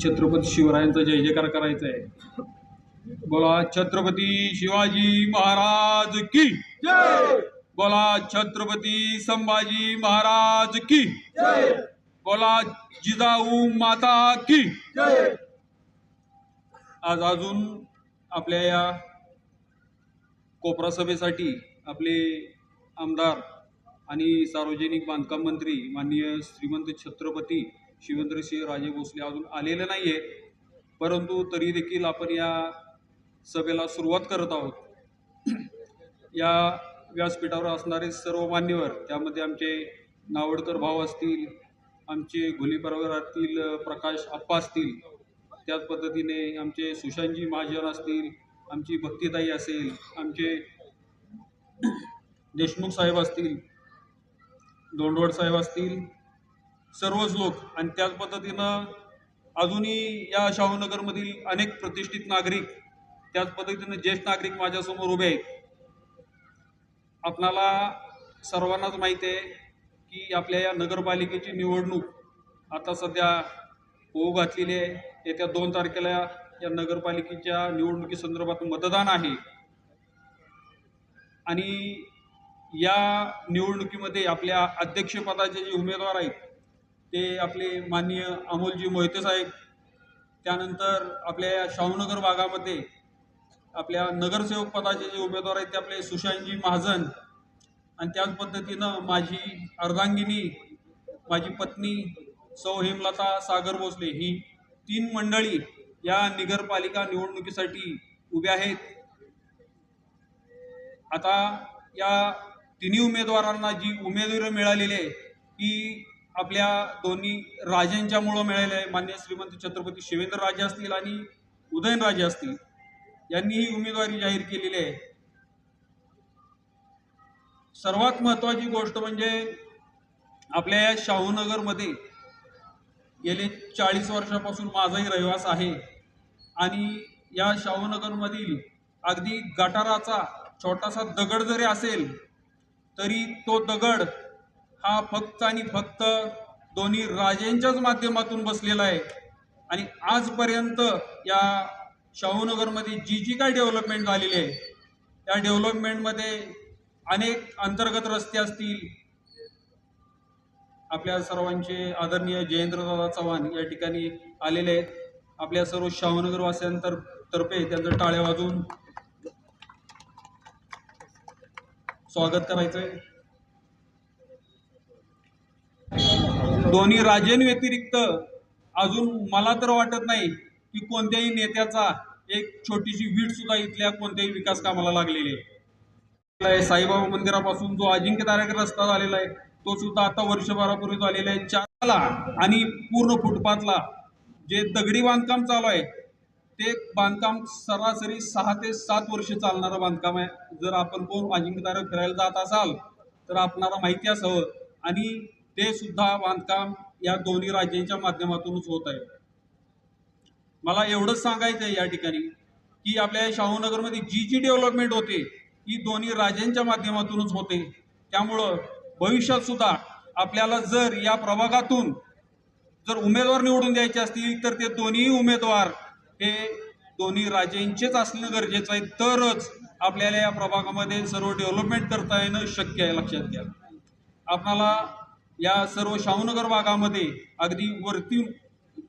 छत्रपती शिवरायांचा जय जयकार करायचा आहे बोला छत्रपती शिवाजी महाराज की बोला छत्रपती संभाजी महाराज की बोला जिजाऊ माता की आज अजून आपल्या या कोपरा सभेसाठी आपले आमदार आणि सार्वजनिक बांधकाम मंत्री माननीय श्रीमंत छत्रपती शिवेंद्रसिंह राजे भोसले अजून आलेले नाही आहे परंतु तरी देखील आपण या सभेला सुरुवात करत आहोत. या व्यासपीठावर असणारे सर्व मान्यवर त्यामध्ये आमचे नावडकर भाऊ असतील आमचे घोली परिवारातील प्रकाश आप्पा असतील त्याच पद्धतीने आमचे सुशांतजी महाजन असतील आमची भक्तिताई असेल आमचे देशमुख साहेब असतील दोंडवड साहेब असतील सर्वच लोक आणि त्याच पद्धतीनं अजूनही या शाहूनगरमधील अनेक प्रतिष्ठित नागरिक त्याच पद्धतीनं ज्येष्ठ नागरिक माझ्यासमोर उभे आहेत. आपणाला सर्वांनाच माहीत आहे की आपल्या या नगरपालिकेची निवडणूक आता सध्या होऊ घातलेली आहे. येत्या दोन तारखेला या नगरपालिकेच्या निवडणुकीसंदर्भात मतदान आहे. आणि या निवडणुकीमध्ये आपल्या अध्यक्षपदाचे जे उमेदवार आहेत ते आपले माननीय अमोलजी मोहिते साहेब त्यानंतर आपल्या या शाहूनगर भागामध्ये आपल्या नगरसेवक पदाचे जे उमेदवार आहेत ते आपले सुशांतजी महाजन आणि त्याच पद्धतीनं माझी अर्धांगिनी माझी पत्नी सौ हेमलता सागर भोसले ही तीन मंडळी या नगरपालिका निवडणुकीसाठी उभ्या आहेत. आता या तिन्ही उमेदवारांना जी उमेदवारी मिळालेली आहे ती आपल्या दोन्ही राजांच्यामुळं मिळालेलं आहे. मान्य श्रीमंत छत्रपती शिवेंद्र राजे असतील आणि उदयनराजे असतील यांनीही उमेदवारी जाहीर केलेली आहे. सर्वात महत्त्वाची गोष्ट म्हणजे आपल्या या शाहूनगरमध्ये गेले चाळीस वर्षापासून माझाही रहिवास आहे आणि या शाहूनगरमधील अगदी गटाराचा छोटासा दगड जरी असेल तरी तो दगड हा फक्त आणि फक्त दोन्ही राजेंच्याच माध्यमातून बसलेला आहे. आणि आजपर्यंत या शाहूनगरमध्ये जी जी काय डेव्हलपमेंट झालेली आहे त्या डेव्हलपमेंटमध्ये अनेक अंतर्गत रस्ते असतील. आपल्या सर्वांचे आदरणीय जयेंद्रदादा चव्हाण या ठिकाणी आलेले आहेत. आपल्या सर्व शाहूनगर वासियांतर तर्फे त्यांचं टाळ्या वाजून स्वागत करायचंय. दोन्ही राजेंव्यतिरिक्त अजून मला तर वाटत नाही की कोणत्याही नेत्याचा एक छोटीशी वीट सुद्धा इथल्या कोणत्याही विकास कामाला लागलेली आहे. साईबाबा मंदिरापासून जो अजिंक्य तारक रस्ता झालेला आहे तो सुद्धा आता वर्षभरापूर्वी झालेला आहे. चारला आणि पूर्ण फुटपाथला जे दगडी बांधकाम चालू आहे ते बांधकाम सरासरी सहा ते सात वर्ष चालणारं बांधकाम आहे. जर आपण कोण अजिंक्य तारक फिरायला जात असाल तर आपणाला माहिती असावं. आणि ते सुद्धा बांधकाम या दोन्ही राज्यांच्या माध्यमातूनच होत आहे. मला एवढंच सांगायचं आहे या ठिकाणी की आपल्या शाहूनगरमध्ये जी जी डेव्हलपमेंट होते ही दोन्ही राज्यांच्या माध्यमातूनच होते. त्यामुळं भविष्यात सुद्धा आपल्याला जर या प्रभागातून जर उमेदवार निवडून द्यायचे असतील तर ते दोन्ही उमेदवार हे दोन्ही राज्यांचेच असणं गरजेचं आहे. तरच आपल्याला या प्रभागामध्ये सर्व डेव्हलपमेंट करता येणं शक्य आहे लक्षात घ्या. आपणाला या सर्व शाहूनगर भागामध्ये अगदी वरती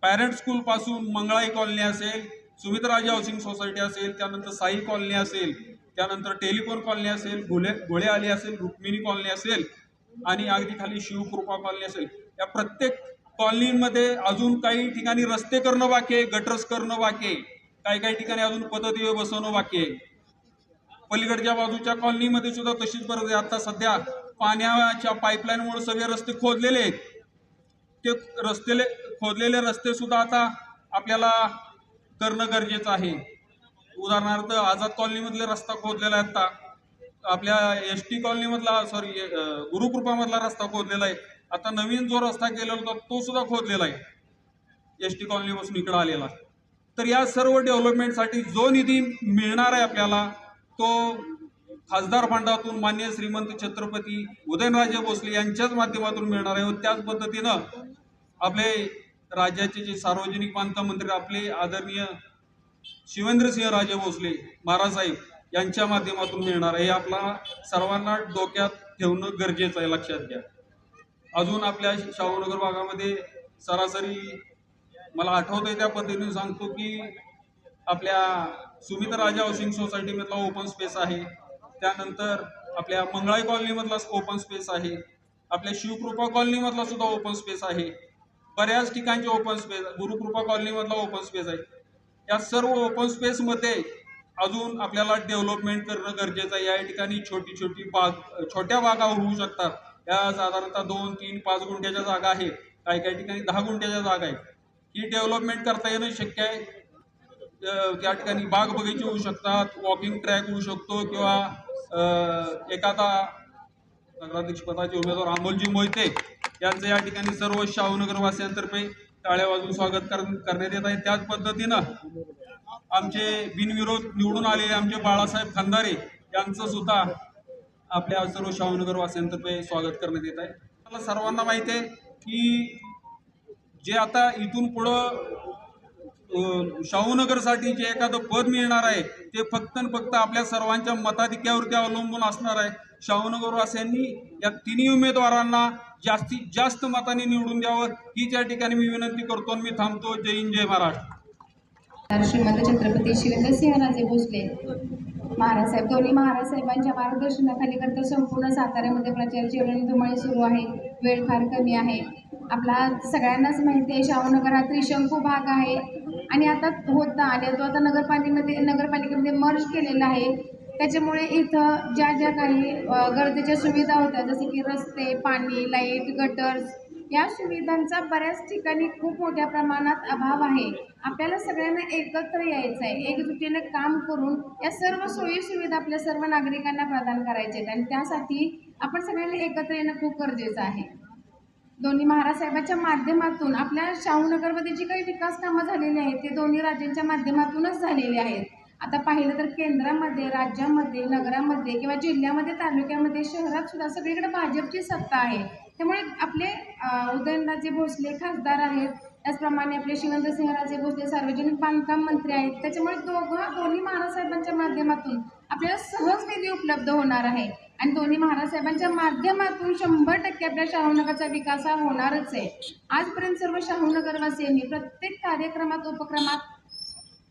पॅरेंट स्कूलपासून मंगळाई कॉलनी असेल सुमित्राजी हाऊसिंग सोसायटी असेल त्यानंतर साई कॉलनी असेल त्यानंतर टेलिफोन कॉलनी असेल घोले घोळे आली असेल रुक्मिणी कॉलनी असेल आणि अगदी खाली शिवकृपा कॉलनी असेल. या प्रत्येक कॉलनीमध्ये अजून काही ठिकाणी रस्ते करणं बाकी आहे गटर्स करणं बाकी आहे काही काही ठिकाणी अजून पद्धती बसवणं बाकी आहे. पलीकडच्या बाजूच्या कॉलनीमध्ये सुद्धा तशीच गरज आहे. आता सध्या पाण्याच्या पाईपलाईनमुळे सगळे रस्ते खोदलेले आहेत. ते रस्तेले खोदलेले रस्ते सुद्धा आता आपल्याला करणं गरजेचं आहे. उदाहरणार्थ आझाद कॉलनीमधले रस्ता खोदलेला आहे आता. आपल्या एस टी कॉलनीमधला सॉरी गुरुकृपामधला रस्ता खोदलेला आहे. आता नवीन जो रस्ता केलेला होता तो सुद्धा खोदलेला आहे. एस टी कॉलनीपासून इकडं आलेला. तर या सर्व डेव्हलपमेंटसाठी जो निधी मिळणार आहे आपल्याला तो खासदार फंडातून मान्य श्रीमंत छत्रपती उदयनराजे भोसले यांच्याच माध्यमातून मिळणार आहे व त्याच पद्धतीनं आपले राज्याचे जे सार्वजनिक बांधकाम मंत्री आपले आदरणीय शिवेंद्रसिंह राजे भोसले महाराजसाहेब यांच्या माध्यमातून मिळणार आहे. हे आपला सर्वांना डोक्यात ठेवणं गरजेचं आहे लक्षात घ्या. अजून आपल्या शाहूनगर भागामध्ये सरासरी मला आठवत आहे त्या पद्धतीने सांगतो की आपल्या सुमित राजा हाऊसिंग सोसायटीमधला ओपन स्पेस आहे. त्यानंतर आपल्या मंगळाई कॉलनीमधला ओपन स्पेस आहे. आपल्या शिवकृपा कॉलनीमधला सुद्धा ओपन स्पेस आहे. बऱ्याच ठिकाणचे ओपन स्पेस गुरुकृपा कॉलनीमधला ओपन स्पेस आहे. या सर्व ओपन स्पेसमध्ये अजून आपल्याला डेव्हलपमेंट करणं गरजेचं आहे. या ठिकाणी छोटी छोटी बाग छोट्या बागा होऊ शकतात. या साधारणतः दोन तीन पाच गुंठ्याच्या जागा आहेत. काही काही ठिकाणी दहा गुंठ्याच्या जागा आहेत. ही डेव्हलपमेंट करता येणं शक्य आहे. त्या ठिकाणी बाग बगीचे होऊ शकतात वॉकिंग ट्रॅक होऊ शकतो किंवा एकाता एखादा नगराध्यक्ष पदाचे उमेदवार अमोलजी मोहिते यांचं या ठिकाणी सर्व शाहूनगर वासियांतर्फे टाळ्या वाजून स्वागत करण्यात येत आहे. त्याच पद्धतीनं आमचे बिनविरोध निवडून आलेले आमचे बाळासाहेब खंदारे यांचं सुद्धा आपल्या सर्व शाहूनगरवासियांतर्फे स्वागत करण्यात येत आहे. मला सर्वांना माहिती आहे की जे आता इथून पुढं शाहूनगरसाठी जे एखादं पद मिळणार आहे ते फक्त आणि फक्त आपल्या सर्वांच्या मताधिक्यावरती अवलंबून असणार आहे. शाहूनगरवासियांनी या तिन्ही उमेदवारांना जास्तीत जास्त मताने निवडून द्यावं ही त्या ठिकाणी मी विनंती करतो आणि मी थांबतो. जय हिंद जय महाराष्ट्र. श्रीमंत छत्रपती शिवेंद्रसिंहराजे भोसले महाराज साहेब दोन्ही महाराज साहेबांच्या मार्गदर्शनाखाली करता संपूर्ण साताऱ्यामध्ये प्रचाराची रणधुमाळी सुरू आहे. वेळ फार कमी आहे. आपला सगळ्यांनाच माहिती आहे शाहूनगर हा त्रिशंकू भाग आहे. आणि आता होता आणि तो आता नगरपालिकेमध्ये नगरपालिकेमध्ये मर्ज केलेला आहे त्याच्यामुळे इथं ज्या ज्या काही गर्दीच्या गरजेच्या सुविधा होत्या जसे की रस्ते पाणी लाइट गटर्स या सुविधांचा बऱ्याच ठिकाणी खूप मोठ्या प्रमाणात अभाव आहे. आपल्याला सगळ्यांना एकत्र यायचं आहे एकजुटीने काम करून या सर्व सोयी सुविधा आपल्या सर्व नागरिकांना प्रदान करायच्या आहेत. आणि त्यासाठी आपण सगळ्यांना एकत्र येणं खूप गरजेचं आहे. दोन्ही महाराजसाहेबाच्या माध्यमातून आपल्या शाहूनगरमध्ये जी काही विकास कामं झालेली आहेत ते दोन्ही राज्यांच्या माध्यमातूनच झालेले आहेत. आता पाहिलं तर केंद्रामध्ये राज्यामध्ये नगरामध्ये किंवा जिल्ह्यामध्ये तालुक्यामध्ये शहरात सुद्धा सगळीकडे भाजपची सत्ता आहे. त्यामुळे आपले उदयनराजे भोसले खासदार आहेत. त्याचप्रमाणे आपले शिवेंद्रसिंहराजे भोसले सार्वजनिक बांधकाम मंत्री आहेत. त्याच्यामुळे दोघं दोन्ही महाराजसाहेबांच्या माध्यमातून आपल्याला सहज निधी उपलब्ध होणार आहे. आणि दोन्ही महाराज साहेबांच्या माध्यमातून शंभर टक्के आपल्या शाहूनगरचा विकास हा होणारच आहे. आजपर्यंत सर्व शाहूनगरवासियांनी प्रत्येक कार्यक्रमात उपक्रमात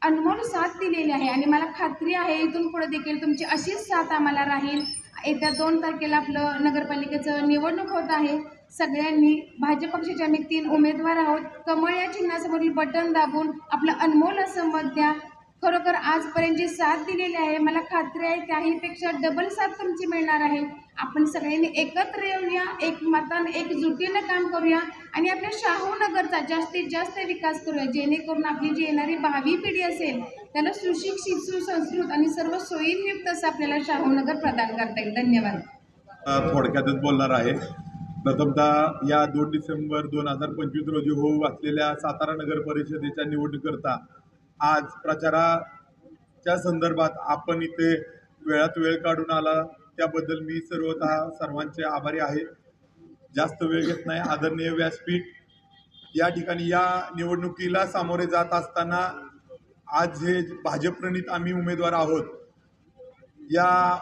अनमोल साथ दिलेली आहे. आणि मला खात्री आहे इथून पुढे देखील तुमची अशीच साथ आम्हाला राहील. येत्या दोन तारखेला आपलं नगरपालिकेचं निवडणूक होत आहे. सगळ्यांनी भाजप पक्षाचे आम्ही तीन उमेदवार आहोत. कमळ या चिन्हासमोरील बटन दाबून आपलं अनमोल असं मत द्या. खरोखर आजपर्यंत जी साथ दिलेली आहे मला खात्री आहे त्याहीपेक्षा डबल साथ तुमची मिळणार आहे. आपण सगळ्यांनी एकत्र येऊया एक मतान एकजुटीनं काम करूया आणि आपल्या शाहूनगरचा जास्तीत जास्त विकास करूया. जेणेकरून आपली जी येणारी भावी पिढी असेल त्याला सुशिक्षित सुसंस्कृत आणि सर्व सोयींयुक्त असं आपल्याला शाहूनगर प्रदान करता येईल. धन्यवाद. थोडक्यातच बोलणार आहे. प्रथमतः या दोन डिसेंबर दोन हजार पंचवीस रोजी होऊ असलेल्या सातारा नगर परिषदेच्या निवडणुकीकरता आज प्रचाराच्या संदर्भात आपण इथे वेळात वेळ काढून आला. त्याबद्दल मी सर्वतः सर्वांचे आभारी आहे. जास्त वेळ घेत नाही. आदरणीय व्यासपीठ या ठिकाणी या निवडणुकीला सामोरे जात असताना आज हे भाजपप्रणित आम्ही उमेदवार आहोत. या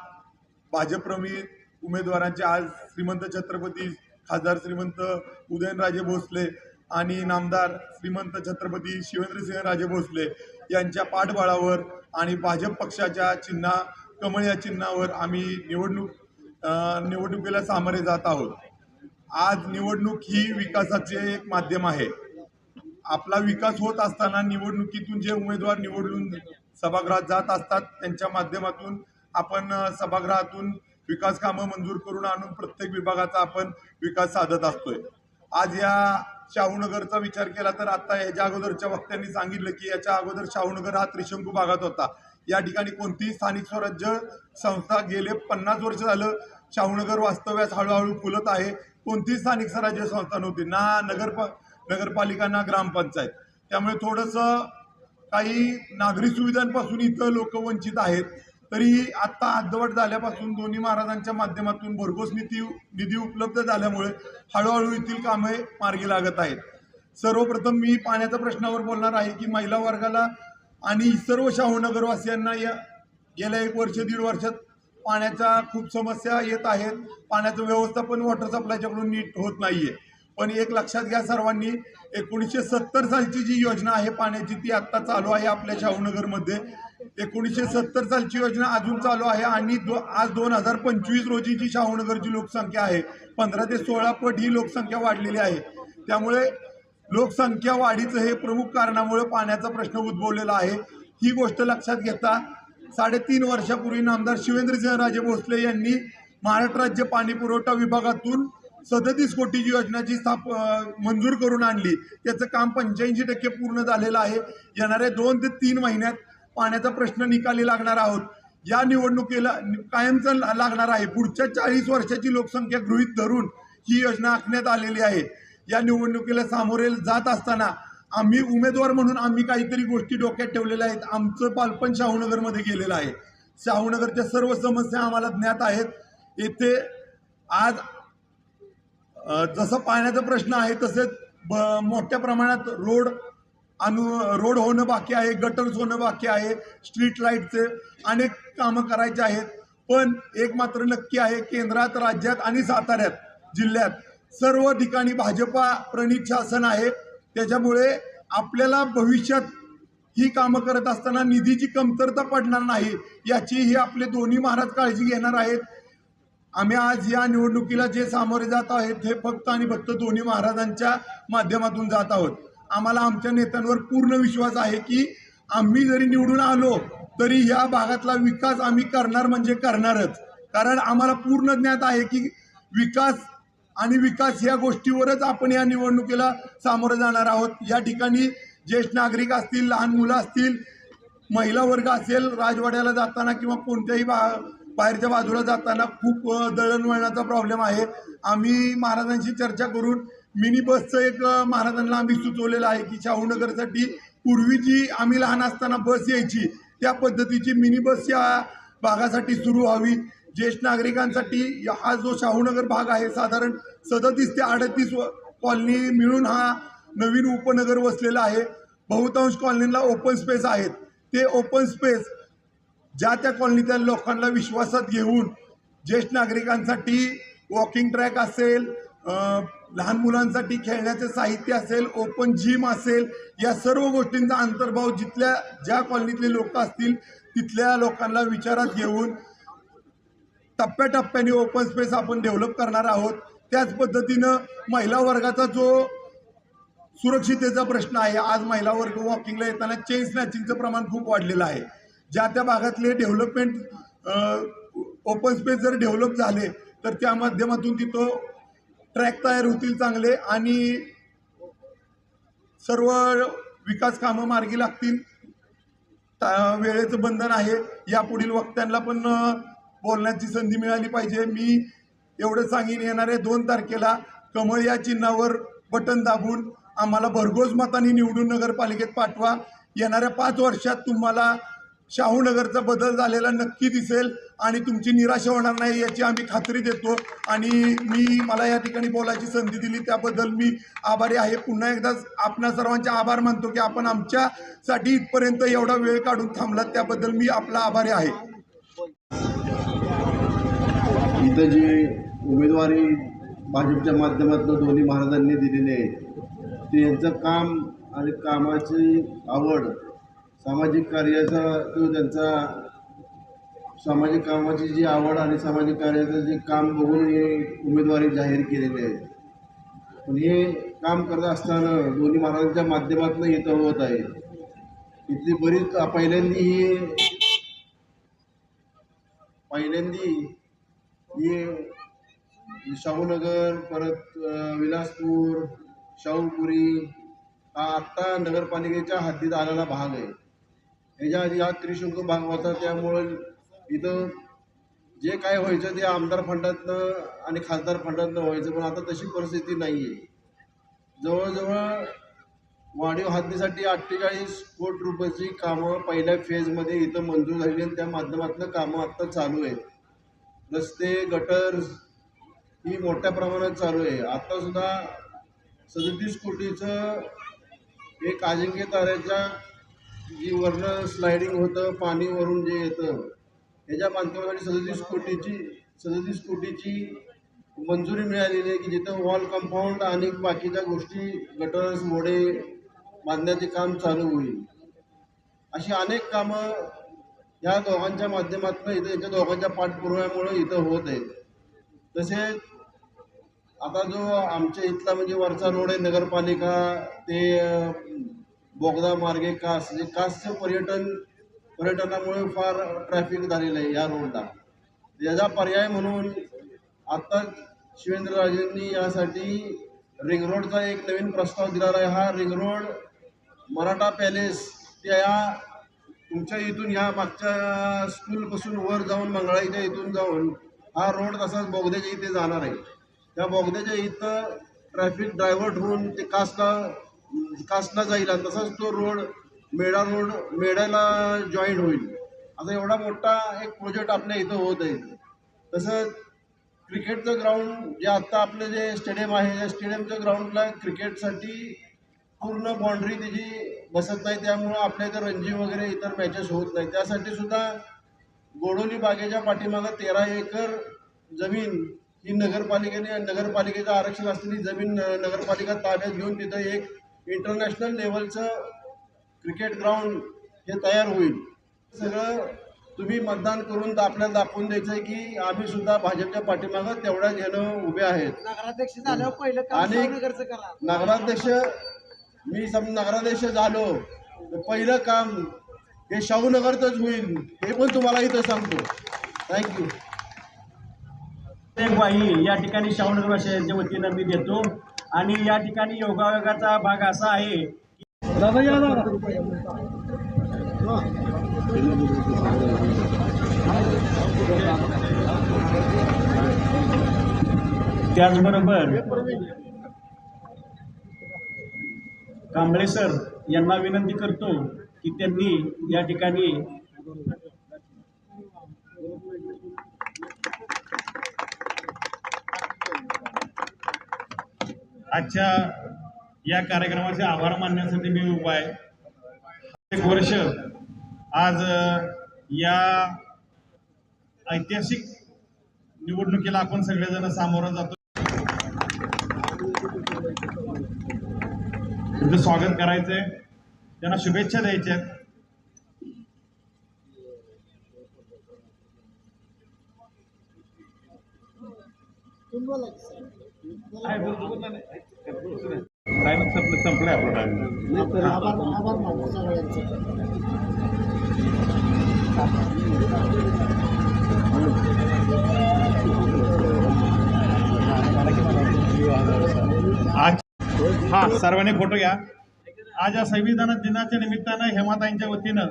भाजपप्रमित उमेदवारांचे आज श्रीमंत छत्रपती खासदार श्रीमंत उदयनराजे भोसले आणि नामदार श्रीमंत छत्रपती शिवेंद्रसिंहराजे भोसले यांच्या पाठबळावर आणि भाजप पक्षाच्या चिन्हा कमळ या चिन्हावर आम्ही निवडणूक निवडणुकीला सामोरे जात आहोत. आज निवडणूक ही विकासाचे एक माध्यम आहे. आपला विकास होत असताना निवडणुकीतून जे उमेदवार निवडून सभागृहात जात असतात त्यांच्या माध्यमातून आपण सभागृहातून विकास कामं मंजूर करून आणून प्रत्येक विभागाचा आपण विकास साधत असतोय. आज या शाहूनगरचा विचार केला तर आता याच्या अगोदरच्या वक्त्यांनी सांगितलं की याच्या अगोदर शाहूनगर हा त्रिशंकू भागात होता. या ठिकाणी कोणतीही स्थानिक स्वराज्य संस्था गेले पन्नास वर्ष झालं शाहूनगर वास्तव्यास हळूहळू फुलत आहे. कोणतीही स्थानिक स्वराज्य संस्था नव्हती. ना नगरपा नगरपालिका ना ग्रामपंचायत. त्यामुळे थोडंसं काही नागरी सुविधांपासून इथं लोक वंचित आहेत. तरी आत्ता अर्धवट झाल्यापासून दोन्ही महाराजांच्या माध्यमातून भरघोस निधी निधी उपलब्ध झाल्यामुळे हळूहळू येथील कामे मार्गी लागत आहेत. सर्वप्रथम मी पाण्याच्या प्रश्नावर बोलणार आहे की महिला वर्गाला आणि सर्व शाहूनगरवासियांना या गेल्या एक वर्ष दीड वर्षात पाण्याच्या खूप समस्या येत आहेत. पाण्याचं व्यवस्थापन वॉटर सप्लायच्याकडून नीट होत नाहीये. पण एक लक्षात घ्या सर्वांनी एकोणीसशे सत्तर सालची जी योजना आहे पाण्याची ती आत्ता चालू आहे आपल्या शाहूनगरमध्ये एकोणीसशे सत्तर सालची योजना अजून चालू आहे आणि दो आज दोन हजार पंचवीस रोजी जी शाहूनगरची लोकसंख्या आहे. पंधरा ते सोळा पट ही लोकसंख्या वाढलेली आहे. त्यामुळे लोकसंख्या वाढीचं हे प्रमुख कारणामुळे पाण्याचा प्रश्न उद्भवलेला आहे. ही गोष्ट लक्षात घेता साडेतीन वर्षापूर्वी नामदार शिवेंद्रसिंहराजे भोसले यांनी महाराष्ट्र राज्य पाणी पुरवठा विभागातून सदतीस कोटीची योजनाची स्थाप मंजूर करून आणली. त्याचं काम पंच्याऐंशी टक्के पूर्ण झालेलं आहे. येणाऱ्या दोन ते तीन महिन्यात पाण्याचा प्रश्न निकाली लागणार आहोत. या निवडणुकीला कायमचा ला- लागणार आहे. पुढच्या चाळीस वर्षाची लोकसंख्या गृहीत धरून ही योजना आखण्यात आलेली आहे. या निवडणुकीला सामोरे जात असताना आम्ही उमेदवार म्हणून आम्ही काहीतरी गोष्टी डोक्यात ठेवलेल्या आहेत. आमचं बालपण शाहूनगरमध्ये गेलेलं आहे. शाहूनगरच्या सर्व समस्या आम्हाला ज्ञात आहेत. येथे आज जसं पाण्याचा प्रश्न आहे तसेच ब- मोठ्या प्रमाणात रोड अनु रोड होणं बाकी आहे गटर्स होणं बाकी आहे स्ट्रीट लाईटचे अनेक कामं करायचे आहेत. पण एक मात्र नक्की आहे केंद्रात राज्यात आणि साताऱ्यात जिल्ह्यात. सर्व ठिकाणी भाजपा प्रणित शासन आहे. त्याच्यामुळे आपल्याला भविष्यात ही कामं करत असताना निधीची कमतरता पडणार नाही याची ही आपले दोन्ही महाराज काळजी घेणार आहेत. आम्ही आज या निवडणुकीला जे सामोरे जात आहेत हे फक्त आणि फक्त दोन्ही महाराजांच्या माध्यमातून जात आहोत. आम्हाला आमच्या नेत्यांवर पूर्ण विश्वास आहे की आम्ही जरी निवडून आलो तरी या भागातला विकास आम्ही करणार म्हणजे करणारच. कारण आम्हाला पूर्ण ज्ञात आहे की विकास आणि विकास या गोष्टीवरच आपण या निवडणुकीला सामोरं जाणार आहोत. या ठिकाणी ज्येष्ठ नागरिक असतील लहान मुलं असतील महिला वर्ग असेल राजवाड्याला जाताना किंवा कोणत्याही बा बाहेरच्या बाजूला जाताना खूप दळणवळणाचा प्रॉब्लेम आहे. आम्ही महाराजांशी चर्चा करून मिनी बसचं एक महाराजांना आम्ही सुचवलेलं आहे की शाहूनगरसाठी पूर्वी जी आम्ही लहान असताना बस यायची त्या पद्धतीची मिनी बस या भागासाठी सुरू व्हावी. ज्येष्ठ नागरिकांसाठी या- हा जो शाहूनगर भाग आहे साधारण सदतीस ते अडतीस कॉलनी मिळून हा नवीन उपनगर वसलेला आहे. बहुतांश कॉलनीला ओपन स्पेस आहेत. ते ओपन स्पेस ज्या त्या कॉलनीतल्या लोकांना विश्वासात घेऊन ज्येष्ठ नागरिकांसाठी वॉकिंग ट्रॅक असेल लहान मुलांसाठी खेळण्याचे साहित्य असेल ओपन जिम असेल या सर्व गोष्टींचा अंतर्भाव जिथल्या ज्या कॉलनीतले लोक असतील तिथल्या लोकांना विचारात घेऊन टप्प्याटप्प्याने ओपन स्पेस आपण डेव्हलप करणार आहोत. त्याच पद्धतीनं महिला वर्गाचा जो सुरक्षितेचा प्रश्न आहे आज महिला वर्ग वॉकिंगला येताना चेन स्नॅचिंगचं प्रमाण खूप वाढलेलं आहे. ज्या त्या भागातले डेव्हलपमेंट ओपन स्पेस जर डेव्हलप झाले तर त्या माध्यमातून तिथं ट्रॅक तयार होतील चांगले आणि सर्व विकास कामं मार्गी लागतील. वेळेचं बंधन आहे. यापुढील वक्त्यांना पण बोलण्याची संधी मिळाली पाहिजे. मी एवढं सांगेन येणाऱ्या दोन तारखेला कमळ या चिन्हावर बटन दाबून आम्हाला भरघोस मताने निवडून नगरपालिकेत पाठवा. येणाऱ्या पाच वर्षात तुम्हाला शाहूनगरचा बदल झालेला नक्की दिसेल आणि तुमची निराशा होणार नाही याची आम्ही खात्री देतो. आणि मी मला या ठिकाणी बोलायची संधी दिली. त्याबद्दल मी आभारी आहे. पुन्हा एकदा आपणा सर्वांचे आभार मानतो की आपण आमच्यासाठी इथपर्यंत एवढा वेळ काढून थांबलात. त्याबद्दल मी आपला आभारी आहे. इथं जे उमेदवारी भाजपच्या माध्यमातून दोन्ही महाराजांनी दिलेले आहे ते यांचं काम आणि कामाची आवड सामाजिक कार्याचा तो त्यांचा सामाजिक कामाची जी आवड आणि सामाजिक कार्याचं जे काम बघून हे उमेदवारी जाहीर केलेले आहे पण हे काम करत असताना दोन्ही महाराजांच्या माध्यमातून इथं होत आहे. इथली बरीच पहिल्यांदी ही पहिल्यांदी ही शाहूनगर परत विलासपूर शाहूपुरी हा आत्ता नगरपालिकेच्या हद्दीत आलेला भाग आहे. ह्याच्या आधी हा त्रिशंकू भाग होता त्यामुळं इथं जे काय व्हायचं ते आमदार फंडातनं आणि खासदार फंडातनं व्हायचं पण आता तशी परिस्थिती नाही आहे जवळजवळ वाढीव हद्दीसाठी अठ्ठेचाळीस कोटी रुपयाची कामं पहिल्या फेजमध्ये इथं मंजूर झाली आणि त्या माध्यमातून कामं आत्ता चालू आहेत. रस्ते गटर्स ही मोठ्या प्रमाणात चालू आहे. आत्तासुद्धा सदतीस कोटीचं एक अजिंक्य ताऱ्याच्या जी वरनं स्लायडिंग होतं पाणी वरून जे येतं याच्या बांधकामासाठी सदतीस कोटीची सदतीस कोटीची मंजुरी मिळालेली आहे की जिथं वॉल कंपाऊंड आणि बाकीच्या गोष्टी गटर्स मोडे बांधण्याचे काम चालू होईल. अशी अनेक कामं या दोघांच्या माध्यमातून इथं याच्या दोघांच्या पाठपुराव्यामुळे इथं होत आहेत. तसेच आता जो आमच्या इथला म्हणजे वरचा रोड आहे नगरपालिका ते बोगदा मार्गे कास म्हणजे कासचं पर्यटन पर्यटनामुळे फार ट्रॅफिक झालेलं आहे या रोडला याचा पर्याय म्हणून आत्ता शिवेंद्रराजेंनी यासाठी रिंग रोडचा एक नवीन प्रस्ताव दिलेला आहे. हा रिंग रोड मराठा पॅलेस त्या तुमच्या इथून ह्या मागच्या स्कूलपासून वर जाऊन मंगळाईच्या इथून जाऊन हा रोड तसाच बोगद्याच्या इथे जाणार आहे. त्या बोगद्याच्या इथं ट्रॅफिक डायव्हर्ट होऊन ते कासला कासला जाईल. आणि तसाच तो रोड मेढा रोड मेढ्याला जॉईंट होईल. आता एवढा मोठा एक प्रोजेक्ट आपल्या इथं होत आहे. तसंच क्रिकेटचं ग्राउंड जे आत्ता आपलं जे स्टेडियम आहे या स्टेडियमच्या ग्राउंडला क्रिकेटसाठी पूर्ण बाउंड्री त्याची बसत नाही. त्यामुळं आपल्या इथं रणजी वगैरे इतर मॅचेस होत नाही. त्यासाठी सुद्धा गोडोली बागेच्या पाठीमागं तेरा एकर जमीन ही नगरपालिकेने नगरपालिकेचं आरक्षण असलेली जमीन नगरपालिका ताब्यात घेऊन तिथं एक इंटरनॅशनल लेवलचं क्रिकेट ग्राउंड हे तयार होईल. सगळं तुम्ही मतदान करून आपल्याला दाखवून द्यायचं आहे की आम्ही सुद्धा भाजपच्या पाठीमागं तेवढ्या घेणं उभे आहेत. नगराध्यक्ष झाल्यावर पहिलं काम आणि- नगराध्यक्ष मी सम नगराध्यक्ष झालो तर पहिलं काम हे शाहूनगरचंच होईल हे पण तुम्हाला इथं सांगतो. थँक्यू एक या ठिकाणी शाहूनगर वासियांच्या वतीनं मी देतो. आणि या ठिकाणी योगायोगाचा भाग असा आहे त्याचबरोबर कांबळे सर यांना विनंती करतो की त्यांनी या ठिकाणी आजच्या या कार्यक्रमाचे आभार मानण्यासाठी मी उभा आहे. एक वर्ष आज या ऐतिहासिक निवडणुकीला आपण सगळेजण सामोरं जातो. तुमचं स्वागत करायचंय. त्यांना शुभेच्छा द्यायच्या आहेत. संपलं आपलं आभार आभार मानतो आज हा सर्वांनी फोटो घ्या. आज या संविधान दिनाच्या निमित्तानं हेमाताईंच्या वतीनं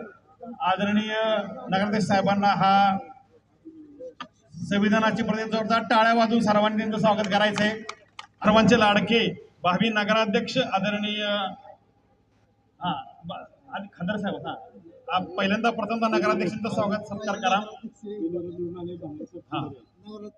आदरणीय नगराध्यक्ष साहेबांना हा संविधानाची प्रति जोरदार टाळ्या वाजवून सर्वांनी त्यांचं स्वागत करायचं आहे सर्वांचे लाडके भावी नगराध्यक्ष आदरणीय हा ब- आणि साहेब हा. पहिल्यांदा प्रथमदा नगराध्यक्षांचा स्वागत सत्कार करा. हा.